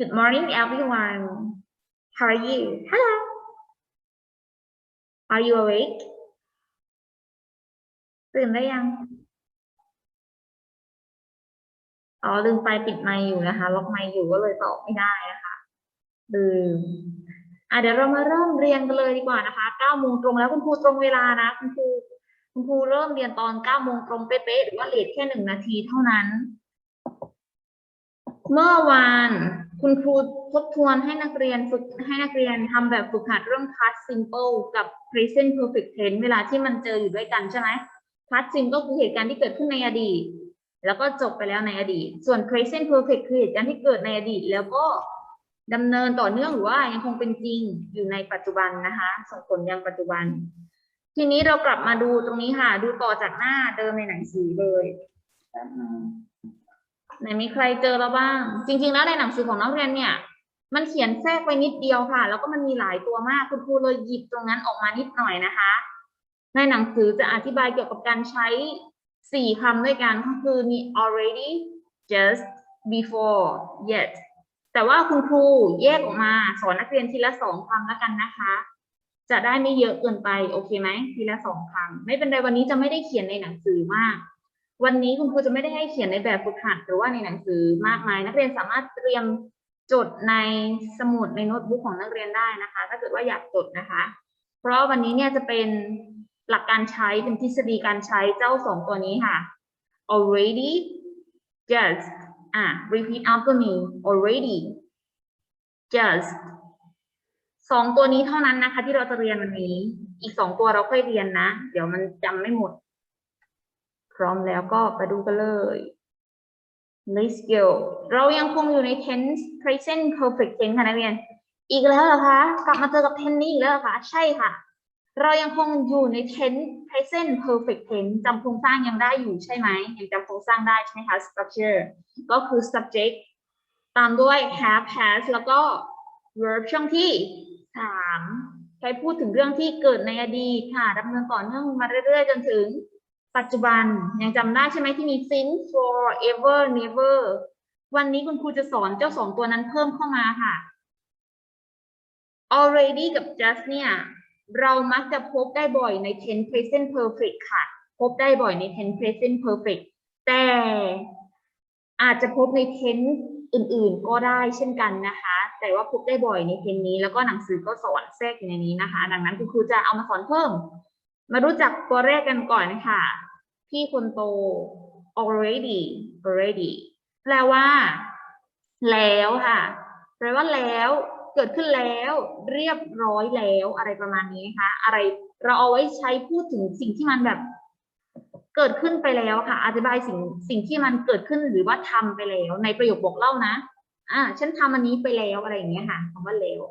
Good morning, everyone. How are you? Hello. Are you awake? ตื่นได้ยัง อ๋อ ลืมไปปิดไมค์อยู่นะคะ ล็อกไมค์อยู่ก็เลยตอบไม่ได้นะคะลืมอะเดี๋ยวเรามาเริ่มเรียนกันเลยดีกว่านะคะเก้าโมงตรงแล้วคุณครูตรงเวลานะคุณครูคุณครูเริ่มเรียนตอนเก้าโมงตรงเป๊ะๆหรือว่าเลทแค่หนึ่งนาทีเท่านั้น เมื่อวาน คุณครูทบทวนให้นักเรียนฝึกให้นักเรียนทำแบบฝึกหัดเรื่อง past simple กับ present perfect tense เวลาที่มันเจออยู่ด้วยกันใช่ไหม past simple คือเหตุการณ์ที่เกิดขึ้นในอดีต แล้วก็จบไปแล้วในอดีต ส่วน present perfect คือเหตุการณ์ที่เกิดในอดีต แล้วก็ดำเนินต่อเนื่องหรือว่ายังคงเป็นจริงอยู่ในปัจจุบันนะคะส่งผลยังปัจจุบัน ทีนี้เรากลับมาดูตรงนี้ค่ะ ดูต่อจากหน้าเดิมในหนังสือเลยแป๊บนึง ไหนมีใครเจอแล้วบ้าง จริง ๆ แล้วในหนังสือของนักเรียนเนี่ย มันเขียนแทรกไปนิดเดียวค่ะ แล้วก็มันมีหลายตัวมากคุณครูเลยหยิบตรงนั้นออกมานิดหน่อยนะคะ ในหนังสือจะอธิบายเกี่ยวกับการใช้สี่คำด้วยกันก็คือมี already just before yet แต่ว่าคุณครูแยกออกมาสอนนักเรียนทีละสองคำแล้วกันนะคะ จะได้ไม่เยอะเกินไปโอเคไหมทีละสองคำไม่เป็นไรวันนี้จะไม่ได้เขียนในหนังสือมาก วันนี้คุณครูจะไม่ได้ให้เขียนในแบบฝึกหัดหรือว่าในหนังสือมากมาย นักเรียนสามารถเตรียมจดในสมุดในโน้ตบุ๊กของนักเรียนได้นะคะ ถ้าเกิดว่าอยากจดนะคะ เพราะวันนี้เนี่ยจะเป็นหลักการใช้เป็นทฤษฎีการใช้เจ้าสองตัวนี้ค่ะ already just อะ repeat after me already just สองตัวนี้เท่านั้นนะคะ ที่เราจะเรียนวันนี้ อีกสองตัวเราค่อยเรียนนะ เดี๋ยวมันจำไม่หมด พร้อมแล้วก็ไปดูกันเลย Let's go เรายังคงอยู่ใน tense present perfect tense ค่ะนักเรียน อีกแล้วเหรอคะ กลับมาเจอกับ tense นี้อีกแล้วเหรอคะ ใช่ค่ะ เรายังคงอยู่ใน tense present perfect tense จำโครงสร้างยังได้อยู่ใช่ไหมยังจำโครงสร้างได้ใช่ไหมคะ structure ก็คือ subject ตามด้วย have has แล้วก็ verb ช่องที่สามใช้พูดถึงเรื่องที่เกิดในอดีตค่ะดำเนินต่อเนื่องมาเรื่อยๆ จนถึง ปัจจุบันยังจำได้ใช่ไหมที่มี since forever never วันนี้คุณครูจะสอนเจ้าสองตัวนั้นเพิ่มเข้ามาค่ะ already กับ just เนี่ย เรามักจะพบได้บ่อยใน tense present perfect ค่ะ พบได้บ่อยใน tense present perfect แต่อาจจะพบใน tense อื่นๆ ก็ได้เช่นกันนะคะ แต่ว่าพบได้บ่อยใน tense นี้ แล้วก็หนังสือก็สอนแทรกอยู่ในนี้นะคะ ดังนั้นคุณครูจะเอามาสอนเพิ่ม มารู้จักตัวแรกกันก่อนค่ะ พี่คนโต already already แปลว่า แล้วค่ะ แปลว่าแล้ว เกิดขึ้นแล้ว เรียบร้อยแล้วอะไรประมาณนี้นะคะอะไรเราเอาไว้ใช้พูดถึงสิ่งที่มันแบบ เกิดขึ้นไปแล้วค่ะ อธิบายสิ่งสิ่งที่มันเกิดขึ้นหรือว่าทำไปแล้ว ในประโยคบอกเล่านะ อ่า ฉันทำอันนี้ไปแล้วอะไรอย่างเงี้ยค่ะคำว่าแล้ว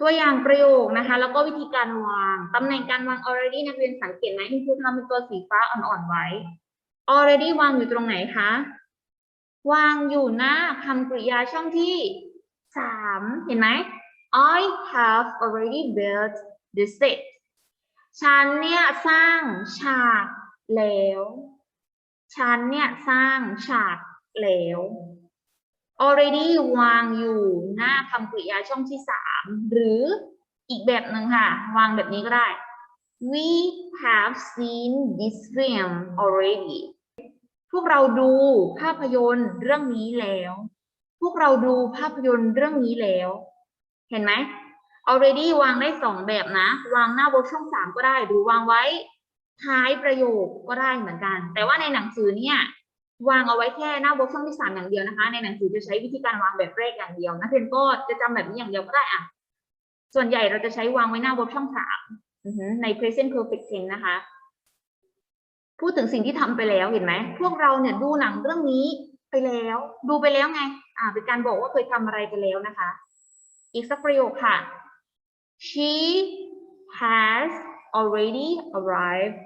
ตัวอย่างประโยคนะคะ แล้วก็วิธีการวาง ตำแหน่งการวาง already นักเรียนสังเกตไหมที่ครูทำเป็นตัวสีฟ้าอ่อนๆไว้ already วางอยู่ตรงไหนคะ วางอยู่หน้าคำกริยาช่องที่สามเห็นไหม I have already built the set ฉันเนี่ยสร้างฉากแล้ว ฉันเนี่ยสร้างฉากแล้ว already วางอยู่หน้าคำกริยาช่องที่สามหรืออีกแบบหนึ่งค่ะ วางแบบนี้ก็ได้ we have seen this film already พวกเราดูภาพยนตร์เรื่องนี้แล้ว พวกเราดูภาพยนตร์เรื่องนี้แล้ว เห็นไหม already วางได้สองแบบนะ วางหน้าบทช่องสามก็ได้ หรือวางไว้ท้ายประโยคก็ได้เหมือนกัน แต่ว่าในหนังสือเนี่ย วางเอาไว้แค่หน้าบทช่องที่สามอย่างเดียวนะคะ ในหนังสือจะใช้วิธีการวางแบบแรกอย่างเดียวนักเรียนก็จะจำแบบนี้อย่างเดียวก็ได้อะส่วนใหญ่เราจะใช้วางไว้หน้าบทช่องสามอือหือใน present perfect tense นะคะ พูดถึงสิ่งที่ทำไปแล้วเห็นไหมพวกเราเนี่ยดูหนังเรื่องนี้ไปแล้ว ดูไปแล้วไง อ่าเป็นการบอกว่าเคยทำอะไรไปแล้วนะคะ อีกสักประโยคค่ะ she has already arrived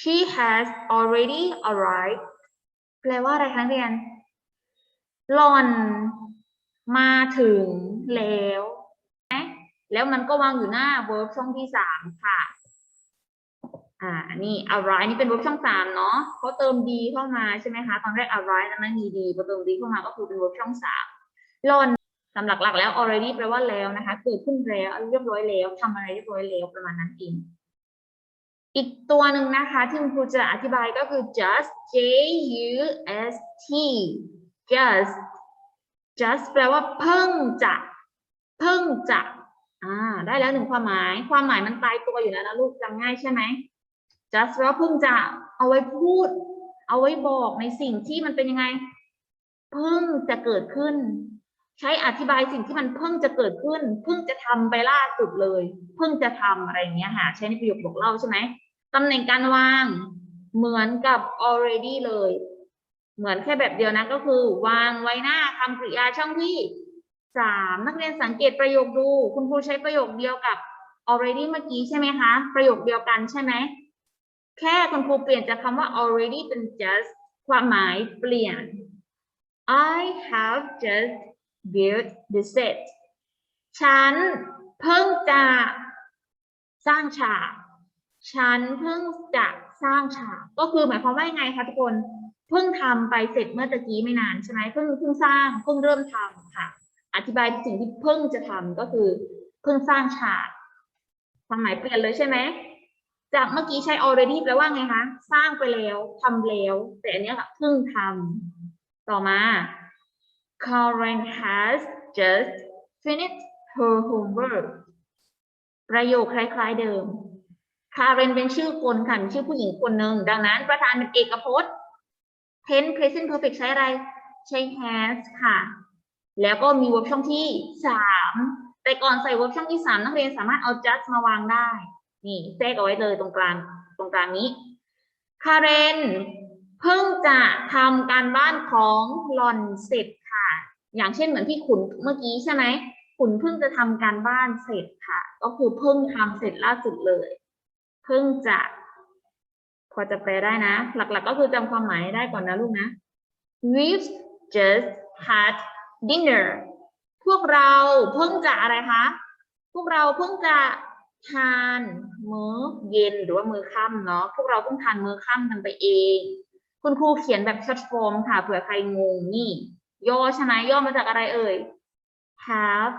she has already arrived แปลว่าอะไรคะนักเรียน หล่อนมาถึงแล้วนะแล้วมันก็วางอยู่หน้า verb ช่องที่สามค่ะ อ่านนี้ arrive นี่เป็น verb ช่องสามเนาะเขาเติม d เข้ามาใช่ไหมคะ ตอนแรก arrive นั้นไม่มี d พอเติม d เข้ามาก็คือเป็น verb ช่องสาม lon สำหรับหลักๆแล้ว already แปลว่าแล้วนะคะ เกิดขึ้นแล้วเรียบร้อยแล้วทำอะไรเรียบร้อยแล้วประมาณนั้นเอง อีกตัวหนึ่งนะคะที่คุณครูจะอธิบายก็คือ just j u s t just just แปลว่าเพิ่งจะ เพิ่งจะ อ่า ได้แล้วหนึ่งความหมาย ความหมายมันตายตัวอยู่แล้วนะลูกจำง่ายใช่ไหม just แปลว่าเพิ่งจะ เอาไว้พูด เอาไว้บอกในสิ่งที่มันเป็นยังไง เพิ่งจะเกิดขึ้น ใช้อธิบายสิ่งที่มันเพิ่งจะเกิดขึ้น เพิ่งจะทำไปล่าสุดเลย เพิ่งจะทำอะไรเงี้ยค่ะ ใช้ในประโยคบอกเล่าใช่ไหมตำแหน่งการวางเหมือนกับ already เลย เหมือนแค่แบบเดียวนะก็คือ วางไว้หน้าคำกริยาช่องที่สามนักเรียนสังเกตประโยคดู คุณครูใช้ประโยคเดียวกับ already เมื่อกี้ใช่ไหมคะ ประโยคเดียวกันใช่ไหมแค่คุณครูเปลี่ยนจากคำว่า already เป็น just ความหมายเปลี่ยน I have just built the set ฉันเพิ่งจะสร้างฉาก ฉันเพิ่งจะสร้างฉาก ก็คือหมายความว่ายังไงคะทุกคน เพิ่งทำไปเสร็จเมื่อตะกี้ไม่นานใช่ไหมเพิ่งเพิ่งสร้าง เพิ่งเริ่มทำค่ะ อธิบายสิ่งที่เพิ่งจะทำก็คือ เพิ่งสร้างฉากความหมายเปลี่ยนเลยใช่ไหม จากเมื่อกี้ใช้ already แปลว่าไงคะ สร้างไปแล้วทำแล้ว แต่อันนี้ค่ะ เพิ่งทำต่อมา Karen has just finished her homework ประโยคคล้าย ๆเดิม Karen เป็นชื่อคนค่ะเป็นชื่อผู้หญิงคนหนึ่ง ดังนั้นประธานเป็นเอกพจน์ tense present perfect ใช้อะไร ใช้ has ค่ะ แล้วก็มี verb ช่องที่สามแต่ก่อนใส่ verb ช่องที่สามนักเรียนสามารถเอา just มาวางได้ นี่แทรกเอาไว้เลยตรงกลางตรงกลางนี้คาเรนเพิ่งจะทำการบ้านของหลอนเสร็จ อย่างเช่นเหมือนพี่ขุนเมื่อกี้ใช่ไหมขุนเพิ่งจะทำการบ้านเสร็จค่ะ ก็คือเพิ่งทำเสร็จล่าสุดเลย เพิ่งจะ พอจะแปลได้นะ หลักๆก็คือจำความหมายได้ก่อนนะลูกนะ We've just had dinner พวกเราเพิ่งจะอะไรคะ พวกเราเพิ่งจะทานมื้อเย็นหรือว่ามื้อค่ำเนาะ พวกเราเพิ่งทานมื้อค่ำกันไปเอง คุณครูเขียนแบบช็อตฟอร์มค่ะ เผื่อใครงงนี่ ย่อใช่ไหมย่อมาจากอะไรเอ่ย have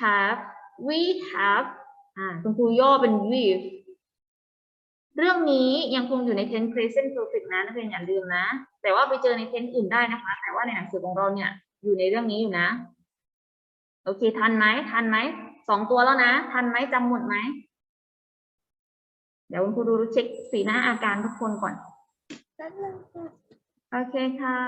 have we have อ่าคุณครูย่อเป็น we've เรื่องนี้ยังคงอยู่ใน tense present perfect นะนักเรียนอย่าลืมนะ แต่ว่าไปเจอใน tense อื่นได้นะคะ แต่ว่าในหนังสือของเราเนี่ย อยู่ในเรื่องนี้อยู่นะ โอเค ทันไหมทันไหมสองตัวแล้วนะ ทันไหมจำหมดไหม เดี๋ยวคุณครูดูเช็คสีหน้าอาการทุกคนก่อน โอเคค่ะ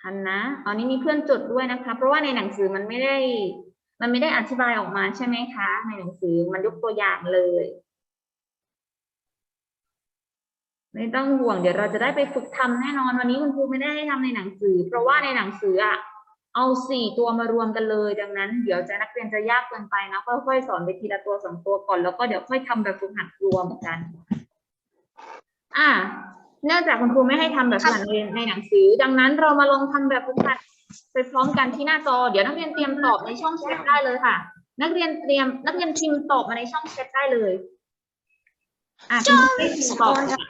ทันนะอันนี้มีเพื่อนจดด้วยนะคะ เพราะว่าในหนังสือมันไม่ได้ มันไม่ได้อธิบายออกมาใช่ไหมคะ ในหนังสือมันยกตัวอย่างเลย ไม่ต้องห่วงเดี๋ยวเราจะได้ไปฝึกทำแน่นอนวันนี้คุณครูไม่ได้ให้ทำในหนังสือ เพราะว่าในหนังสืออะเอาสี่ตัวมารวมกันเลย ดังนั้น เดี๋ยวจะนักเรียนจะยากเกินไปนะค่อยๆสอนไปทีละตัวสองตัวก่อนแล้วก็เดี๋ยวค่อยทำแบบฝึกหัดรวมกัน อ่า เนื่องจากคุณครูไม่ให้ทำแบบฝึกหัดในในหนังสือ ดังนั้นเรามาลองทำแบบฝึกหัดไปพร้อมกันที่หน้าจอ เดี๋ยวนักเรียนเตรียมตอบในช่องแชทได้เลยค่ะ นักเรียนเตรียม นักเรียนพิมพ์ตอบมาในช่องแชทได้เลยอะคุณครูให้พิมพ์ตอบค่ะ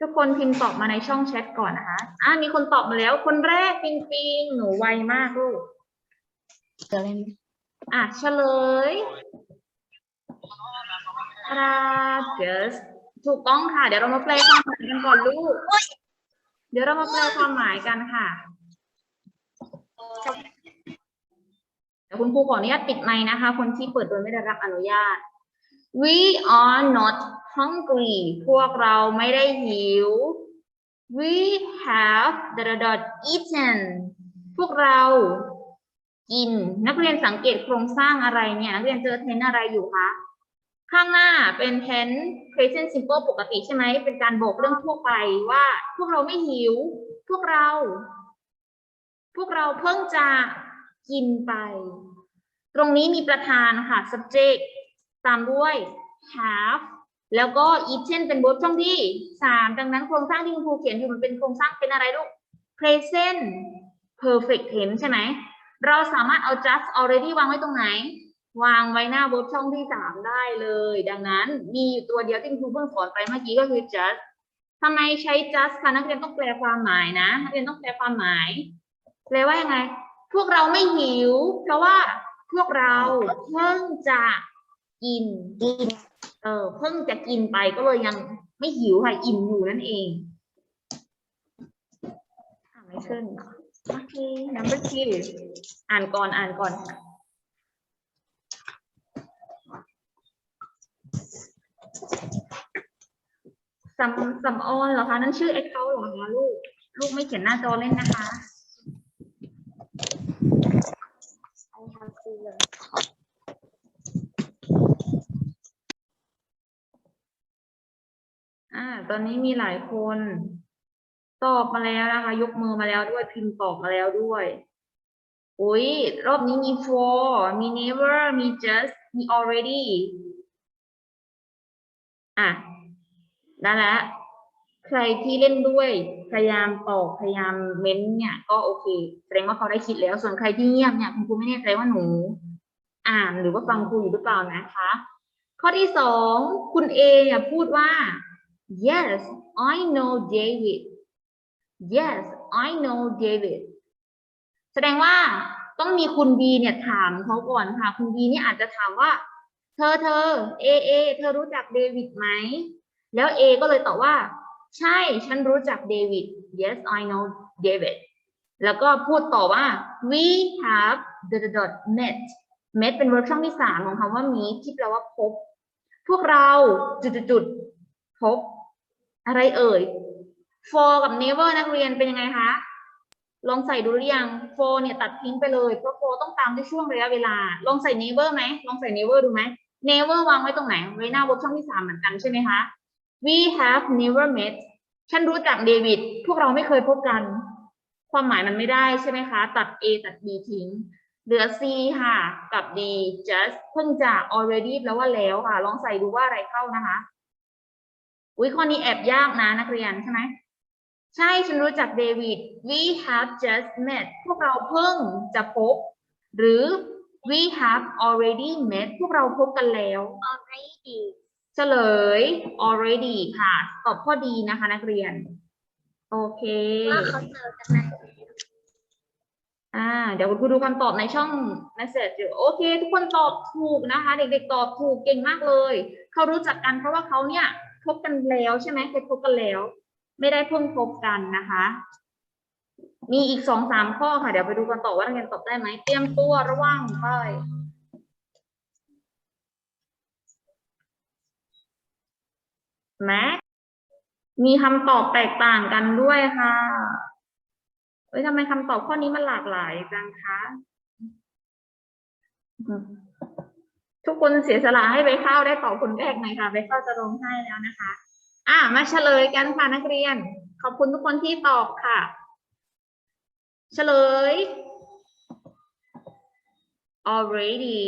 ทุกคนพิมพ์ตอบมาในช่องแชทก่อนนะคะอ่ามีคนตอบมาแล้ว คนแรกปิงปิงหนูไวมากลูกอะเฉลยรา just ถูกต้องค่ะ เดี๋ยวเรามาแปลความหมายกันก่อนลูก เดี๋ยวเรามาแปลความหมายกันค่ะ เดี๋ยวคุณครูขออนุญาตปิดไมค์นะคะ คนที่เปิดโดยไม่ได้รับอนุญาต We are not hungry พวกเราไม่ได้หิว We have dot dot dot eaten พวกเรากิน นักเรียนสังเกตโครงสร้างอะไรเนี่ย นักเรียนเจอเทนอะไรอยู่คะ ข้างหน้าเป็น tense present simple ปกติใช่ไหม เป็นการบอกเรื่องทั่วไปว่า พวกเราไม่หิว พวกเรา พวกเราเพิ่งจะกินไป ตรงนี้มีประธานค่ะ subject ตามด้วย have แล้วก็ eaten เป็น verb ช่องที่สามดังนั้นโครงสร้างที่คุณครูเขียนอยู่มันเป็นโครงสร้างเป็นอะไรลูก present perfect tense ใช่ไหม เราสามารถเอา just already วางไว้ตรงไหน วางไว้หน้า verb ช่องที่สามได้เลย ดังนั้นมีอยู่ตัวเดียวที่คุณครูเพิ่งสอนไปเมื่อกี้ก็คือ just ทำไมใช้ just คะนักเรียนต้องแปลความหมายนะนักเรียนต้องแปลความหมายแปลว่ายังไง พวกเราไม่หิว เพราะว่าพวกเราเพิ่งจะกินกิน เออเพิ่งจะกินไปก็เลยยังไม่หิวค่ะอิ่มอยู่นั่นเองอ่านไม่ขึ้นโอเค number two อ่านก่อนอ่านก่อนค่ะ สำสำออนเหรอคะ นั่นชื่อ account เหรอคะลูก ลูกไม่เขียนหน้าจอเล่นนะคะอ่า ตอนนี้มีหลายคน ตอบมาแล้วนะคะ ยกมือมาแล้วด้วยพิมพ์ตอบมาแล้วด้วยอุ้ยรอบนี้มี for มี never มี just มี already อะได้แล้วใครที่เล่นด้วยพยายามตอบพยายามเม้นต์เนี่ย ก็โอเคแสดงว่าเขาได้คิดแล้ว ส่วนใครที่เงียบเนี่ยคุณครูไม่แน่ใจว่าหนู อ่านหรือว่าฟังครูอยู่หรือเปล่านะคะ ข้อที่สองคุณเอเนี่ยพูดว่า Yes, I know David. Yes, I know David. แสดงว่าต้องมีคุณบีเนี่ยถามเขาก่อนค่ะ คุณบีเนี่ยอาจจะถามว่า เธอเธอเอเอเธอรู้จักเดวิดไหม แล้วเอก็เลยตอบว่า ใช่ฉันรู้จักเดวิด Yes, I know David. แล้วก็พูดต่อว่า we have the dot met met เป็น verb ช่องที่สามของคำว่า meet ที่แปลว่าพบ พวกเราจุดๆๆพบ อะไรเอ่ย for กับ never นักเรียนเป็นยังไงคะ ลองใส่ดูหรือยัง for เนี่ยตัดทิ้งไปเลย เพราะ for ต้องตามด้วยช่วงระยะเวลา ลองใส่ never ไหม ลองใส่ never ดูไหม never วางไว้ตรงไหน ไว้หน้า verb ช่องที่สามเหมือนกันใช่ไหมคะ we have never met ฉันรู้จักเดวิด พวกเราไม่เคยพบกัน ความหมายมันไม่ได้ใช่ไหมคะ ตัด a ตัด b ทิ้ง เหลือ c ค่ะ กับ d just เพิ่งจะ already แปลว่าแล้วค่ะ ลองใส่ดูว่าอะไรเข้านะคะ อุ้ยข้อนี้แอบยากนะนักเรียนใช่ไหม ใช่ ฉันรู้จักเดวิด we have just met พวกเราเพิ่งจะพบ หรือ we have already met พวกเราพบกันแล้วออรีดีเฉลย already ค่ะ ตอบข้อดีนะคะนักเรียน โอเคว่าเขาเจอกันไหนอ่า เดี๋ยวคุณครูดูคำตอบในช่อง message อยู่โอเค ทุกคนตอบถูกนะคะ เด็กๆ ตอบถูกเก่งมากเลย เขารู้จักกันเพราะว่าเขาเนี่ยพบกันแล้วใช่ไหมเคยพบกันแล้ว ไม่ได้เพิ่งพบกันนะคะ มีอีกสองสามข้อค่ะ เดี๋ยวไปดูกันต่อว่านักเรียนตอบได้ไหมเตรียมตัวระวังไปแม็กมีคำตอบแตกต่างกันด้วยค่ะเอ้ยทำไมคำตอบข้อนี้มันหลากหลายจังคะทุกคนเสียสละให้ไปเข้าได้ตอบคนแรกหน่อยค่ะไปเข้าจะลงให้แล้วนะคะ อะมาเฉลยกันค่ะนักเรียน ขอบคุณทุกคนที่ตอบค่ะ เฉลย already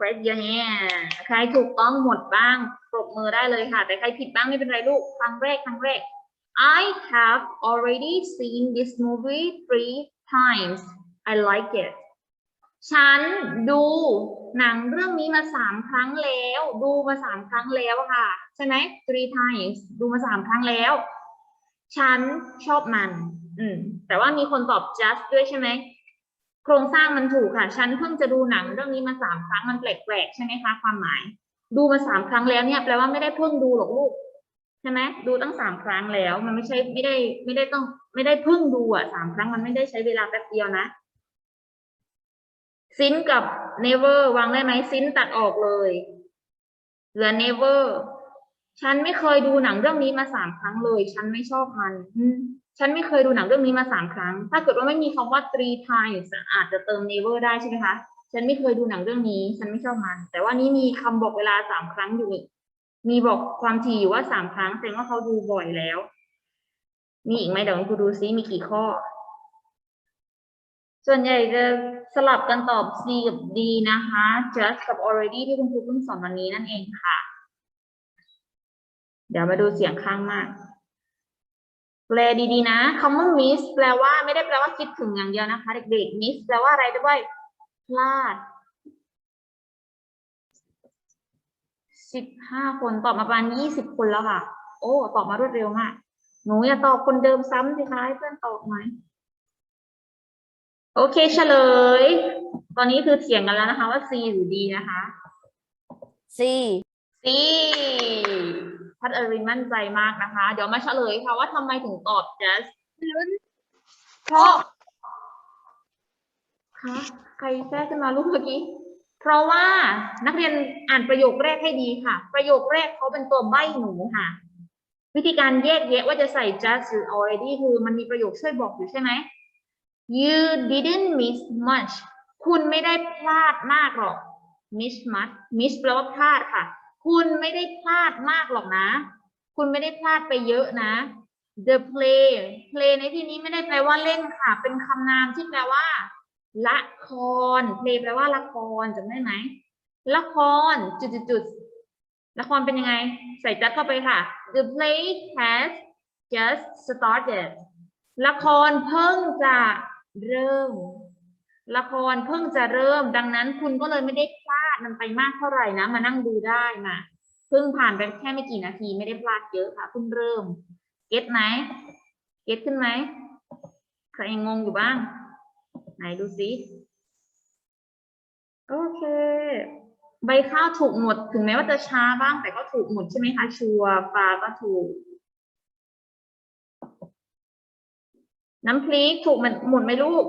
raise your hand ใครถูกต้องหมดบ้าง ปรบมือได้เลยค่ะ แต่ใครผิดบ้างไม่เป็นไรลูก ครั้งแรก ครั้งแรก I have already seen this movie three times. I like it. ฉันดูหนังเรื่องนี้มาสามครั้งแล้ว ดูมาสามครั้งแล้วค่ะ ใช่ไหม three times ดูมาสามครั้งแล้ว ฉันชอบมัน อืม แต่ว่ามีคนตอบ just ด้วยใช่ไหม โครงสร้างมันถูกค่ะ ฉันเพิ่งจะดูหนังเรื่องนี้มาสามครั้งมันแปลกๆ ใช่ไหมคะ ความหมาย ดูมาสามครั้งแล้วเนี่ยแปลว่าไม่ได้เพิ่งดูหรอกลูก ใช่ไหมดูตั้งสามครั้งแล้ว มันไม่ใช่ไม่ได้ไม่ได้ต้อง ไม่ได้เพิ่งดูอะสามครั้งมันไม่ได้ใช้เวลาแป๊บเดียวนะซินกับ never วางได้ไหมซินตัดออกเลยเหลือ never ฉันไม่เคยดูหนังเรื่องนี้มาสามครั้งเลย ฉันไม่ชอบมันอื ฉันไม่เคยดูหนังเรื่องนี้มาสามครั้ง ถ้าเกิดว่าไม่มีคำว่า three times อาจจะเติม never ได้ใช่ไหมคะ ฉันไม่เคยดูหนังเรื่องนี้ ฉันไม่ชอบมัน แต่ว่านี่มีคำบอกเวลาสามครั้งอยู่ มีบอกความถี่อยู่ว่าสามครั้ง แสดงว่าเขาดูบ่อยแล้ว มีอีกไหมเดี๋ยวคุณครูดูซิมีกี่ข้อ ส่วนใหญ่จะสลับกันตอบ C กับ D นะคะ just กับ already ที่คุณครูเพิ่งสอนวันนี้นั่นเองค่ะ เดี๋ยวมาดูเสียงข้างมาก แปลดีๆนะคำว่า miss แปลว่าไม่ได้แปลว่าคิดถึงอย่างเดียวนะคะ เด็กๆ miss แปลว่าอะไรด้วย พลาดสิบห้าคนตอบมาประมาณยี่สิบคนแล้วค่ะ โอ้ตอบมารวดเร็วมาก หนูอย่าตอบคนเดิมซ้ำสิคะให้เพื่อนตอบไหมโอเคเฉลย ตอนนี้คือเถียงกันแล้วนะคะว่า C หรือ D นะคะ C C พัดเอรินมั่นใจมากนะคะ เดี๋ยวมาเฉลยค่ะว่าทำไมถึงตอบ just เพราะคะใครแทรกขึ้นมาลูกเมื่อกี้เพราะว่านักเรียนอ่านประโยคแรกให้ดีค่ะ ประโยคแรกเขาเป็นตัวใบ้หนูค่ะ วิธีการแยกแยะว่าจะใส่ just หรือ already คือมันมีประโยคช่วยบอกอยู่ใช่ไหม you didn't miss much คุณไม่ได้พลาดมากหรอก miss much miss แปลว่าพลาดค่ะ คุณไม่ได้พลาดมากหรอกนะ คุณไม่ได้พลาดไปเยอะนะ the play play ในที่นี้ไม่ได้แปลว่าเล่นค่ะ เป็นคำนามที่แปลว่า ละคร play แปลว่าละครจำได้ไหม ละครจุดจุดจุดละครเป็นยังไง ใส่จัดเข้าไปค่ะ the play has just started ละครเพิ่งจะเริ่ม ละครเพิ่งจะเริ่ม ดังนั้นคุณก็เลยไม่ได้พลาด มันไปมากเท่าไหร่นะ มานั่งดูได้มาเพิ่งผ่านไปแค่ไม่กี่นาทีไม่ได้พลาดเยอะค่ะเพิ่งเริ่ม เก็ตไหมเก็ตขึ้นไหมใครยังงงอยู่บ้าง ไหนดูสิโอเค ใบข้าวถูกหมด ถึงแม้ว่าจะช้าบ้างแต่ก็ถูกหมดใช่ไหมคะ ชัวร์ปลาก็ถูก น้ำพริกถูกหมดไหมลูก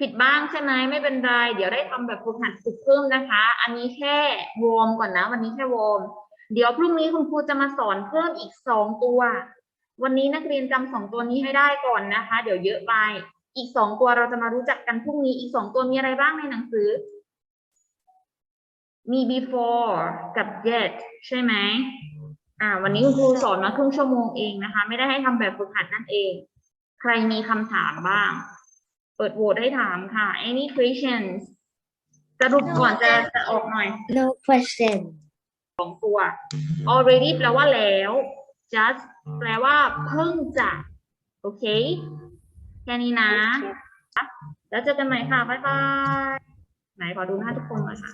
ผิดบ้างใช่ไหมไม่เป็นไร เดี๋ยวได้ทำแบบฝึกหัดฝึกเพิ่มนะคะ อันนี้แค่วอร์มก่อนนะ วันนี้แค่วอร์มเดี๋ยวพรุ่งนี้คุณครูจะมาสอนเพิ่มอีกสองตัว วันนี้นักเรียนจำสองตัวนี้ให้ได้ก่อนนะคะ เดี๋ยวเยอะไป อีกสองตัวเราจะมารู้จักกันพรุ่งนี้อีกสองตัวมีอะไรบ้างในหนังสือ มี before กับ yet ใช่ไหมอ่า วันนี้คุณครูสอนมาครึ่งชั่วโมงเองนะคะ ไม่ได้ให้ทำแบบฝึกหัดนั่นเอง ใครมีคำถามบ้าง เปิดโหวตให้ถามค่ะ any questions สรุปก่อนจะจะออกหน่อย no question สองตัว already แปลว่าแล้ว just แปลว่าเพิ่งจะ โอเค แค่นี้นะ แล้วเจอกันใหม่ค่ะ บ๊ายบาย ไหนขอดูหน้าทุกคนหน่อยค่ะ